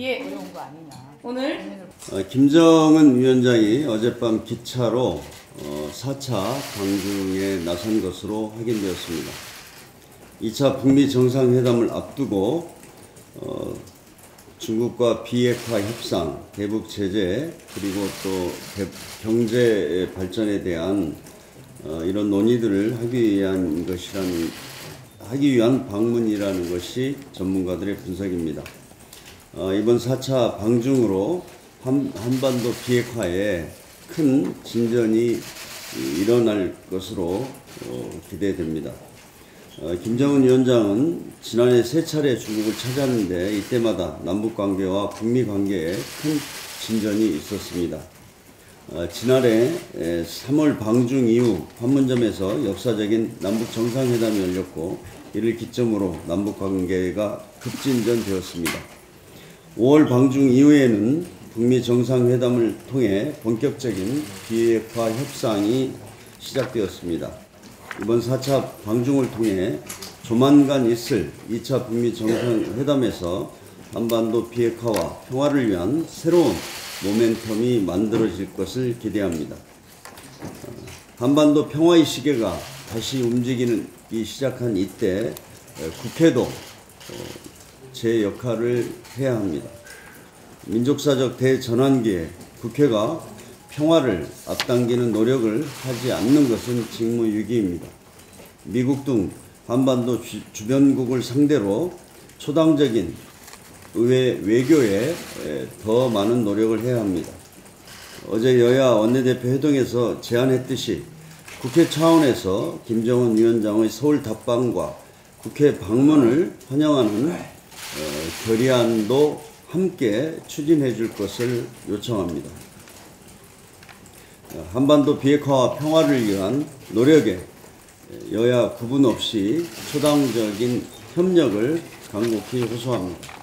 예. 어려운 거 아니냐. 오늘 어, 김정은 위원장이 어젯밤 기차로 어, 4차 방중에 나선 것으로 확인되었습니다. 2차 북미 정상회담을 앞두고 어, 중국과 비핵화 협상, 대북 제재 그리고 또 대- 경제 발전에 대한 어, 이런 논의들을 하기 위한 것이라는 하기 위한 방문이라는 것이 전문가들의 분석입니다. 어, 이번 4차 방중으로 한, 한반도 비핵화에 큰 진전이 일어날 것으로 어, 기대됩니다. 어, 김정은 위원장은 지난해 세 차례 중국을 찾았는데 이때마다 남북 관계와 북미 관계에 큰 진전이 있었습니다. 어, 지난해 에, 3월 방중 이후 판문점에서 역사적인 남북 정상회담이 열렸고 이를 기점으로 남북 관계가 급진전되었습니다. 5월 방중 이후에는 북미 정상회담을 통해 본격적인 비핵화 협상이 시작되었습니다. 이번 4차 방중을 통해 조만간 있을 2차 북미 정상회담에서 한반도 비핵화와 평화를 위한 새로운 모멘텀이 만들어질 것을 기대합니다. 어, 한반도 평화의 시계가 다시 움직이기 시작한 이때 어, 국회도 제 역할을 해야 합니다. 민족사적 대전환기에 국회가 평화를 앞당기는 노력을 하지 않는 것은 직무유기입니다. 미국 등 한반도 주, 주변국을 상대로 초당적인 의회 외교에 에, 더 많은 노력을 해야 합니다. 어제 여야 원내대표 회동에서 제안했듯이 국회 차원에서 김정은 위원장의 서울 답방과 국회 방문을 환영하는 어, 결의안도 함께 추진해 줄 것을 요청합니다. 어, 한반도 비핵화와 평화를 위한 노력에 여야 구분 없이 초당적인 협력을 간곡히 호소합니다.